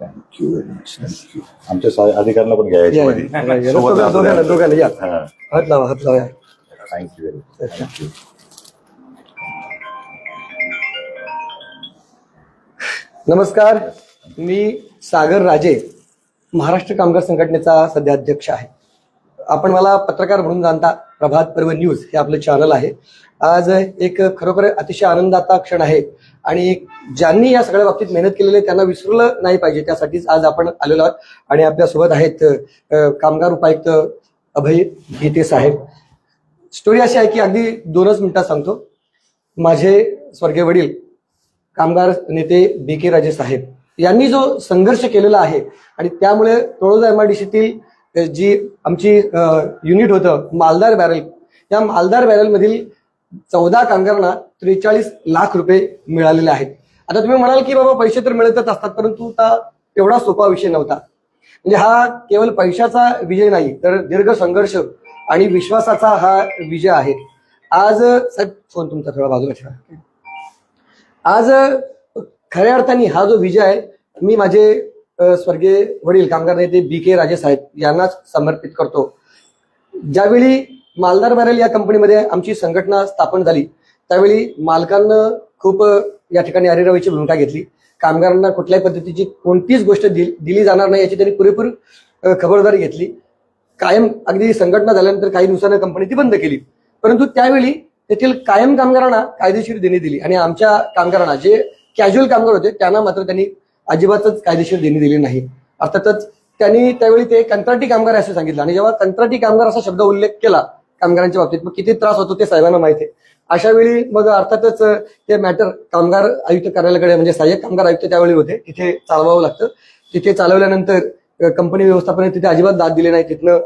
Thank you very much thank you आमच्या सा- अधिकाऱ्यांना पण घ्यायचे मध्ये. सोबत दोघांना- द्या. दोघांना या. हा. हात लावा हात लावा थँक्यू व्हेरी मच थँक्यू नमस्कार मी सागर राजे महाराष्ट्र कामगार संघटनेचा सध्या अध्यक्ष आहे आपण मला पत्रकार म्हणून जाणता प्रभात पर्व न्यूज हे आपलं चॅनल आहे. आज एक खरोखर अतिशय आनंदाचा क्षण आहे आणि ज्यांनी या सगळ्या बाबतीत मेहनत केलेली आहे त्यांना विसरलं नाही पाहिजे. त्यासाठीच आज आपण आलेलो आहोत आणि आपल्यासोबत आहेत कामगार उपायुक्त अभय गीते साहेब. स्टोरी अशी आहे की अगदी दोनच मिनिटात सांगतो. माझे स्वर्गीय वडील कामगार नेते बी के राजे साहेब यांनी जो संघर्ष केलेला आहे आणि त्यामुळे तळोजा सीतील जी आमची युनिट होतं मालदार बॅरल या मालदार बॅरलमधील चौदा कामगारांना त्रेचाळीस लाख रुपये मिळालेले आहेत. आता तुम्ही म्हणाल की बाबा पैसे तर मिळतच असतात परंतु एवढा सोपा विषय नव्हता. म्हणजे हा केवळ पैशाचा विजय नाही तर दीर्घ संघर्ष आणि विश्वासाचा हा विजय आहे. आज साहेब फोन तुमचा थोडा बाजूला ठेवा. आज खऱ्या अर्थाने हा जो विजय आहे मी माझे स्वर्गीय वडील कामगार नेते बी के राजे साहेब यांनाच समर्पित करतो. ज्यावेळी मालदार बॅरेल या कंपनीमध्ये आमची संघटना स्थापन झाली त्यावेळी मालकांनं खूप या ठिकाणी अरेरावीची भूमिका घेतली. कामगारांना कुठल्याही पद्धतीची कोणतीच गोष्ट दिल- दिली जाणार नाही याची त्यांनी पुरेपूर खबरदारी घेतली. कायम अगदी संघटना झाल्यानंतर काही दिवसानं कंपनी ती बंद केली. परंतु त्यावेळी तेथील कायम कामगारांना कायदेशीर देणी दिली आणि आमच्या कामगारांना जे कॅज्युअल कामगार होते त्यांना मात्र त्यांनी अजिबातच कायदेशीर देणी दिली नाही. अर्थातच त्यांनी त्यावेळी ते कंत्राटी कामगार असं सांगितलं. आणि जेव्हा कंत्राटी कामगार असा शब्द उल्लेख केला कामगारांच्या बाबतीत मग किती त्रास होतो ते साहेबांना माहिती आहे. अशा वेळी मग अर्थातच ते मॅटर कामगार आयुक्त कार्यालयाकडे म्हणजे सहाय्यक कामगार आयुक्त त्यावेळी होते. तिथे चालवावं लागतं. तिथे चालवल्यानंतर कंपनी व्यवस्थापने तिथे अजिबात दाद दिली नाही. तिथनं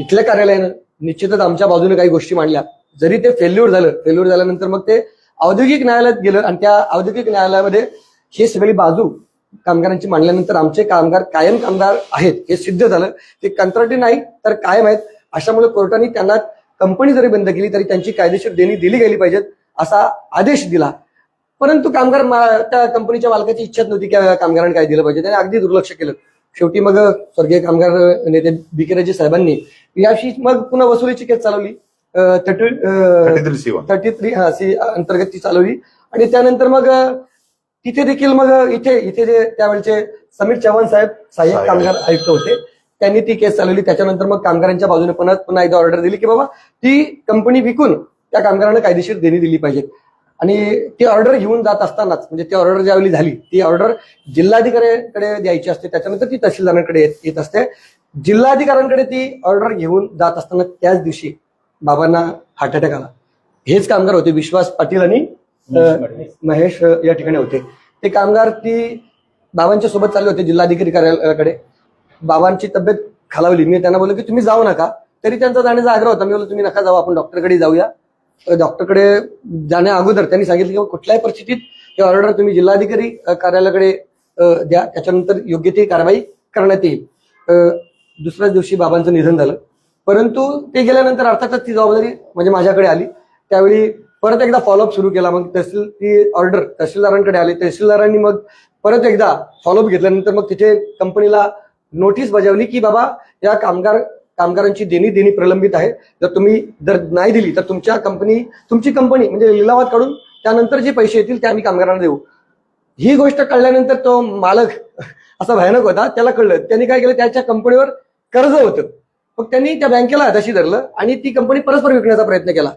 इथल्या कार्यालयानं निश्चितच आमच्या बाजूने काही गोष्टी मांडल्या. जरी ते फेल्युअर झालं फेल्युअर झाल्यानंतर मग ते औद्योगिक न्यायालयात गेलं आणि त्या औद्योगिक न्यायालयामध्ये ही सगळी बाजू कामगारांची मांडल्यानंतर आमचे कामगार कायम कामगार आहेत हे सिद्ध झालं. ते कंत्राटी नाही तर कायम आहेत. अशामुळे कोर्टाने त्यांना कंपनी जरी बंद केली तरी त्यांची कायदेशीर देणी दिली गेली पाहिजेत असा आदेश दिला. परंतु कामगार त्या कंपनीच्या मालकाची इच्छाच नव्हती की कामगारांनी काय दिलं पाहिजे. त्याने अगदी दुर्लक्ष केलं. शेवटी मग स्वर्गीय कामगार नेते बिकेराजी साहेबांनी याशी मग पुन्हा वसुलीची केस चालवली. थर्टी थर्टी थ्री हा सी अंतर्गत ती चालवली. आणि त्यानंतर मग तिथे देखील मग इथे इथे जे त्यावेळेचे समीर चव्हाण साहेब सहाय्यक. कामगार आयुक्त होते. त्यांनी ती केस चालवली. त्याच्यानंतर मग कामगारांच्या बाजूने पुन्हा पुन्हा एकदा ऑर्डर दिली की बाबा ती कंपनी विकून त्या कामगारांना कायदेशीर देणी दिली पाहिजे आणि ती ऑर्डर घेऊन जात असतानाच म्हणजे ती ऑर्डर ज्यावेळी झाली ती ऑर्डर जिल्हाधिकाऱ्यांकडे द्यायची असते. त्याच्यानंतर ती तहसीलदारांकडे येत असते. जिल्हाधिकाऱ्यांकडे ती ऑर्डर घेऊन जात असताना त्याच दिवशी बाबांना हार्ट अटॅक आला. हेच कामगार होते विश्वास पाटील आणि महेश या ठिकाणी होते. ते कामगार ती बाबांच्या सोबत चालले होते जिल्हाधिकारी कार्यालयाकडे. बाबांची तब्येत खालावली. मी त्यांना बोललो की तुम्ही जाऊ नका. तरी त्यांचा जाण्याचा आग्रह होता. मी बोललो तुम्ही नका जाऊ आपण डॉक्टरकडे जाऊया. डॉक्टरकडे जाण्या अगोदर त्यांनी सांगितलं की कुठल्याही परिस्थितीत हे ऑर्डर तुम्ही जिल्हाधिकारी कार्यालयाकडे द्या. त्याच्यानंतर योग्य ती कारवाई करण्यात येईल. दुसऱ्याच दिवशी बाबांचं निधन झालं. परंतु ते गेल्यानंतर अर्थातच ती जबाबदारी म्हणजे माझ्याकडे आली. त्यावेळी परत एकदा फॉलोअप सुरू केला. मग तहसील ती ऑर्डर तहसीलदारांकडे आली. तहसीलदारांनी मग परत एकदा फॉलोअप घेतल्यानंतर मग तिथे कंपनीला नोटीस बजावली की बाबा या कामगार कामगारांची देणी देणी प्रलंबित आहे. जर तुम्ही जर नाही दिली तर तुमच्या कंपनी तुमची कंपनी म्हणजे लिलावात काढून त्यानंतर जे पैसे येतील ते आम्ही कामगारांना देऊ. ही गोष्ट कळल्यानंतर तो मालक असा भयानक होता. त्याला कळलं. त्यांनी काय केलं? त्याच्या कंपनीवर कर्ज होतं. मग त्यांनी त्या बँकेला हाताशी धरलं आणि ती कंपनी परस्पर विकण्याचा प्रयत्न केला.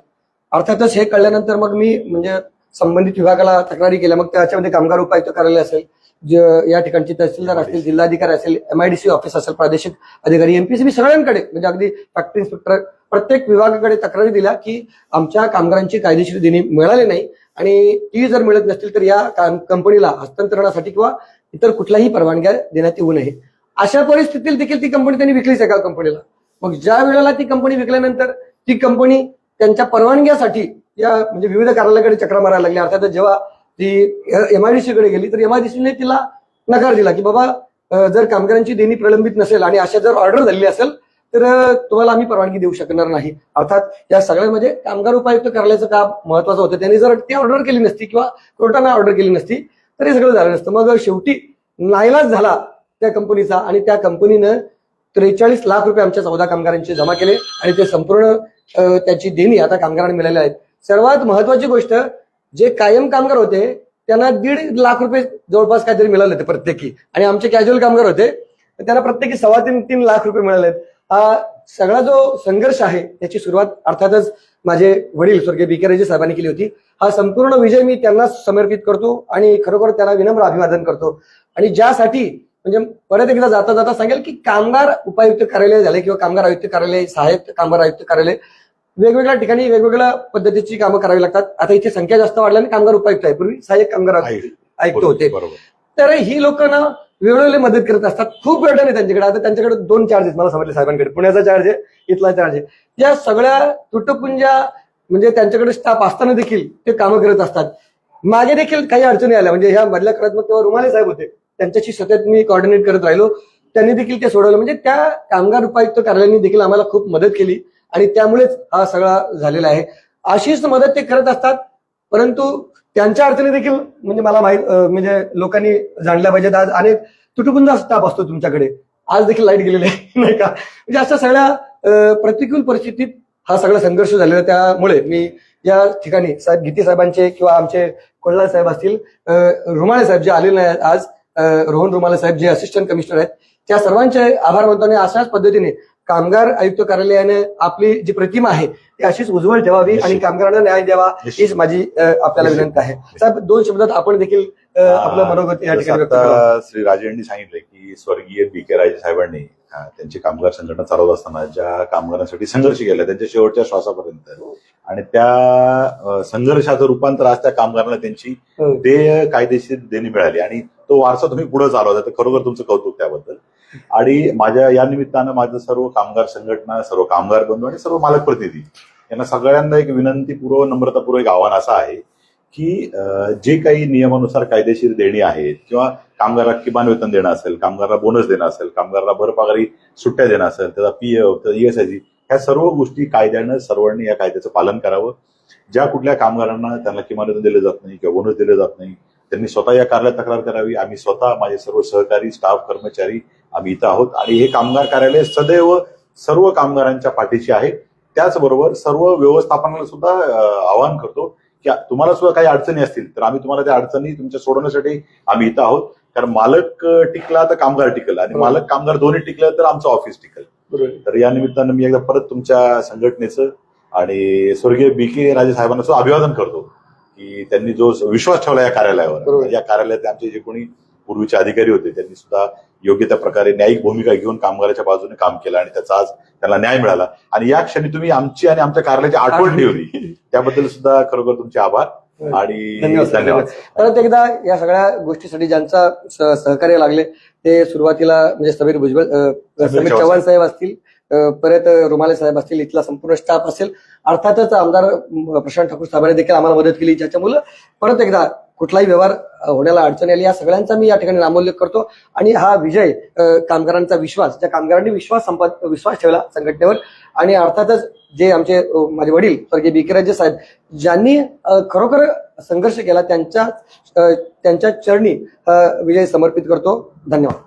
अर्थातच हे कळल्यानंतर मग मी म्हणजे संबंधित विभागाला तक्रारी केल्या. मग त्याच्यामध्ये कामगार उपायुक्त कार्यालय असेल जे या ठिकाणची तहसीलदार असतील जिल्हाधिकारी असेल एमआयडीसी ऑफिस असेल प्रादेशिक अधिकारी एमपीसीबी सगळ्यांकडे म्हणजे अगदी फॅक्टरी इन्स्पेक्टर प्रत्येक विभागाकडे तक्रारी दिल्या की आमच्या कामगारांची कायदेशीर देणी मिळाली नाही आणि ती जर मिळत नसतील तर या कंपनीला हस्तांतरणासाठी किंवा इतर कुठल्याही परवानग्या देण्यात येऊ नये. अशा परिस्थितीत देखील ती कंपनी त्यांनी विकलीच एका कंपनीला? मग ज्या वेळेला ती कंपनी विकल्यानंतर ती कंपनी त्यांच्या परवानग्यासाठी या म्हणजे विविध कार्यालयाकडे चक्रा मारायला लागली अर्थात जेव्हा ती एमआयडीसीकडे गेली तर एमआयडीसीने तिला नकार दिला की बाबा जर कामगारांची देणी प्रलंबित नसेल आणि अशा जर ऑर्डर झालेली असेल तर तुम्हाला आम्ही परवानगी देऊ शकणार नाही. अर्थात या सगळ्यामध्ये म्हणजे कामगार उपायुक्त कार्यालयाचं काम महत्वाचं होतं. त्यांनी जर ती ऑर्डर केली नसती किंवा कोर्टाने ऑर्डर केली नसती तर हे सगळं झालं नसतं. मग शेवटी नाईलाज झाला त्या कंपनीचा आणि त्या कंपनीनं त्रेचाळीस लाख रुपये आमच्या चौदा कामगारांचे जमा केले आणि ते संपूर्ण त्याची देणी आता कामगारांना मिळाली आहेत. सर्वात महत्वाची गोष्ट जे कायम कामगार होते त्यांना दीड लाख रुपये जवळपास काहीतरी मिळाले होते प्रत्येकी. आणि आमचे कॅज्युअल कामगार होते त्यांना प्रत्येकी सव्वा तीन तीन लाख रुपये मिळाले आहेत. हा सगळा जो संघर्ष आहे त्याची सुरुवात अर्थातच माझे वडील स्वर्गीय बी साहेबांनी केली होती. हा संपूर्ण विजय मी त्यांना समर्पित करतो आणि खरोखर त्यांना विनम्र अभिवादन करतो. आणि ज्यासाठी म्हणजे परत एकदा जाता जाता सांगेल की कामगार उपायुक्त कार्यालय झाले किंवा कामगार आयुक्त कार्यालय सहाय्यक कामगार आयुक्त कार्यालय वेगवेगळ्या ठिकाणी वेगवेगळ्या पद्धतीची कामं करावी लागतात. आता इथे संख्या जास्त वाढल्याने कामगार उपायुक्त आहे. पूर्वी सहाय्यक कामगार आयुक्त होते. बरोबर. तर ही लोक ना वेळोवेळी मदत करत असतात. खूप वेळ नाही त्यांच्याकडे. आता त्यांच्याकडे दोन चार्ज आहेत. मला समजले साहेबांकडे. पुण्याचा चार्ज आहे इथला चार्ज आहे. या सगळ्या तुटपुंजा म्हणजे त्यांच्याकडे स्टाफ असताना देखील ते कामं करत असतात. मागे देखील काही अडचणी आल्या. म्हणजे ह्या मधल्या काळात मग तेव्हा रुमाले साहेब होते. त्यांच्याशी सतत मी कॉर्डिनेट करत राहिलो. त्यांनी देखील ते सोडवलं. म्हणजे त्या कामगार उपायुक्त कार्यालयाने देखील आम्हाला खूप मदत केली आणि त्यामुळेच हा सगळा झालेला आहे. अशीच मदत ते करत असतात परंतु त्यांच्या अडचणी देखील म्हणजे मला माहीत म्हणजे लोकांनी जाणल्या पाहिजेत. आज अनेक तुटपुंजा स्टाफ असतो तुमच्याकडे. आज देखील लाइट गेलेली आहे नाही का? म्हणजे अशा सगळ्या प्रतिकूल परिस्थितीत हा सगळा संघर्ष झालेला आहे. त्यामुळे मी या ठिकाणी साहेब गीते साहेबांचे किंवा आमचे कोल्हाळ साहेब असतील रुमाळे साहेब जे आलेले आहेत आज रोहन रुमाले साहेब जे असिस्टंट कमिशनर आहेत त्या सर्वांचे आभार मानतो आणि अशाच पद्धतीने कामगार आयुक्त कार्यालयाने आपली जी प्रतिमा आहे ती अशीच उज्ज्वल ठेवावी आणि. कामगारांना न्याय द्यावा. हीच माझी आपल्याला. विनंती आहे साहेब दोन शब्दात आपण देखील आपलं मनोगत या ठिकाणी श्री राजे यांनी सांगितलं की स्वर्गीय बी के राजे साहेबांनी त्यांची कामगार संघटना चालवत असताना ज्या कामगारांसाठी संघर्ष केला त्यांच्या शेवटच्या श्वासापर्यंत. आणि त्या संघर्षाचं रूपांतर आज त्या कामगारांना त्यांची हं. देय कायदेशीर देणी मिळाली. आणि तो वारसा तुम्ही पुढे चालवता तर खरोखर तुमचं कौतुक त्याबद्दल. आणि माझ्या या निमित्तानं माझं सर्व कामगार संघटना सर्व कामगार बंधू आणि सर्व मालक प्रतिनिधी यांना सगळ्यांना एक विनंतीपूर्व नम्रतापूर्व एक आव्हान असं आहे की जे काही नियमानुसार कायदेशीर देणी आहेत किंवा कामगाराला किमान वेतन देणं असेल कामगाराला बोनस देणं असेल कामगाराला भरपागारी सुट्ट्या देणं असेल त्याचा पी एफ ईएसआयसी ह्या सर्व गोष्टी कायद्यानं सर्वांनी या कायद्याचं पालन करावं. ज्या कुठल्या कामगारांना त्यांना किमान वेतन दिलं जात नाही किंवा बोनस दिलं जात नाही त्यांनी स्वतः या कार्यालयात तक्रार करावी. आम्ही स्वतः माझे सर्व सहकारी स्टाफ कर्मचारी आम्ही इथं आहोत. आणि हे कामगार कार्यालय सदैव सर्व कामगारांच्या पाठीशी आहे. त्याचबरोबर सर्व व्यवस्थापनाला सुद्धा आवाहन करतो की तुम्हाला सुद्धा काही अडचणी असतील तर आम्ही तुम्हाला त्या अडचणी तुमच्या सोडवण्यासाठी आम्ही इथं आहोत कारण मालक टिकला तर कामगार टिकल आणि. मालक कामगार दोन्ही टिकलं तर आमचं ऑफिस टिकल. तर या निमित्तानं मी एकदा परत तुमच्या संघटनेचं आणि स्वर्गीय बी के राजे साहेबांना सुद्धा अभिवादन करतो की त्यांनी जो विश्वास ठेवला या कार्यालयावर. या कार्यालयात आमचे जे कोणी पूर्वीचे अधिकारी होते त्यांनी सुद्धा योग्य त्या प्रकारे न्यायिक भूमिका घेऊन कामगाराच्या बाजूने काम केलं आणि त्याचा आज त्यांना न्याय मिळाला. आणि या क्षणी तुम्ही आमची आणि आमच्या कार्यालयाची आठवण ठेवली. त्याबद्दल सुद्धा खरोखर तुमचे आभार आणि धन्यवाद. परत एकदा या सगळ्या गोष्टीसाठी ज्यांचा सहकार्य लागले ते सुरुवातीला म्हणजे समीर भुजबळ समीर चव्हाण साहेब. असतील परत रुमाले साहेब असतील इथला संपूर्ण स्टाफ असेल. अर्थातच आमदार प्रशांत ठाकूर साहेबांनी देखील आम्हाला मदत केली ज्याच्यामुळे परत एकदा कुठलाही व्यवहार होण्याला अडचण आली या सगळ्यांचा मी या ठिकाणी नामोल्लेख करतो. आणि हा विजय कामगारांचा विश्वास ज्या कामगारांनी विश्वास संपाद विश्वास ठेवला संघटनेवर आणि अर्थातच जे आमचे माझे वडील स्वर्गीय बी साहेब ज्यांनी खरोखर संघर्ष केला त्यांच्या त्यांच्या चरणी विजय समर्पित करतो. धन्यवाद.